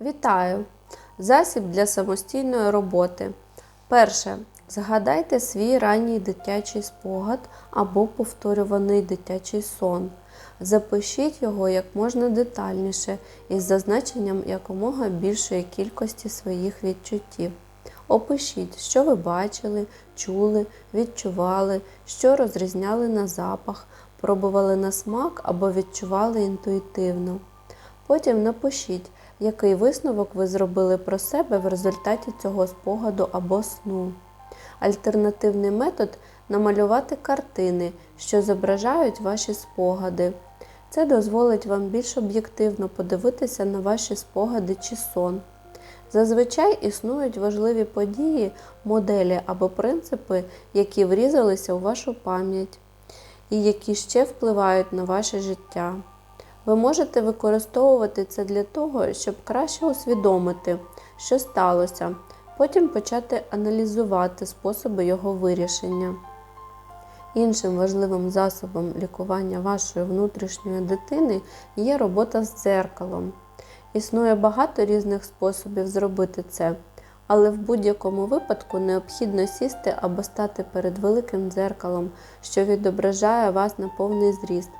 Вітаю! Засіб для самостійної роботи. Перше. Згадайте свій ранній дитячий спогад або повторюваний дитячий сон. Запишіть його як можна детальніше із зазначенням якомога більшої кількості своїх відчуттів. Опишіть, що ви бачили, чули, відчували, що розрізняли на запах, пробували на смак або відчували інтуїтивно. Потім напишіть, який висновок ви зробили про себе в результаті цього спогаду або сну. Альтернативний метод намалювати картини, що зображають ваші спогади. Це дозволить вам більш об'єктивно подивитися на ваші спогади чи сон. Зазвичай існують важливі події, моделі або принципи, які врізалися у вашу пам'ять і які ще впливають на ваше життя. Ви можете використовувати це для того, щоб краще усвідомити, що сталося, потім почати аналізувати способи його вирішення. Іншим важливим засобом лікування вашої внутрішньої дитини є робота з дзеркалом. Існує багато різних способів зробити це, але в будь-якому випадку необхідно сісти або стати перед великим дзеркалом, що відображає вас на повний зріст,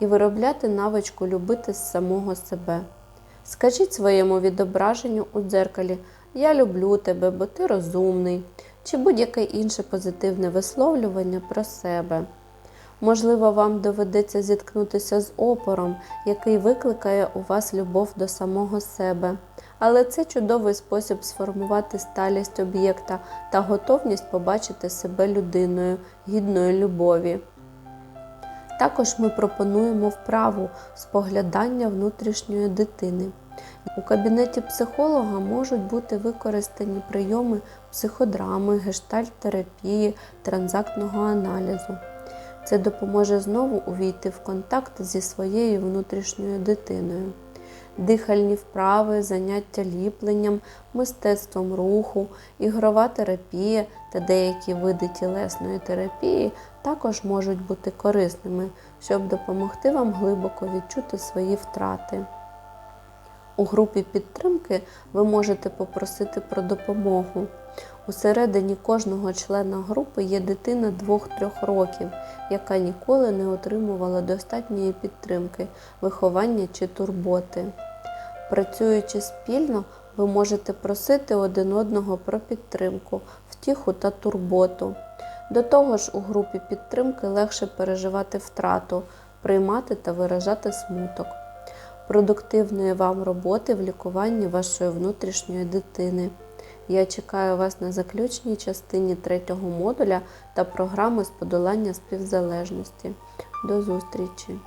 і виробляти навичку любити самого себе. Скажіть своєму відображенню у дзеркалі Я люблю тебе, бо ти розумний, чи будь-яке інше позитивне висловлювання про себе. Можливо, вам доведеться зіткнутися з опором, який викликає у вас любов до самого себе. Але це чудовий спосіб сформувати сталість об'єкта та готовність побачити себе людиною, гідною любові. Також ми пропонуємо вправу споглядання внутрішньої дитини. У кабінеті психолога можуть бути використані прийоми психодрами, гештальт-терапії, транзактного аналізу. Це допоможе знову увійти в контакт зі своєю внутрішньою дитиною. Дихальні вправи, заняття ліпленням, мистецтвом руху, ігрова терапія та деякі види тілесної терапії також можуть бути корисними, щоб допомогти вам глибоко відчути свої втрати. У групі підтримки ви можете попросити про допомогу. Усередині кожного члена групи є дитина 2-3 років, яка ніколи не отримувала достатньої підтримки, виховання чи турботи. Працюючи спільно, ви можете просити один одного про підтримку, втіху та турботу. До того ж, у групі підтримки легше переживати втрату, приймати та виражати смуток. Продуктивної вам роботи в лікуванні вашої внутрішньої дитини. Я чекаю вас на заключній частині третього модуля та програми з подолання співзалежності. До зустрічі!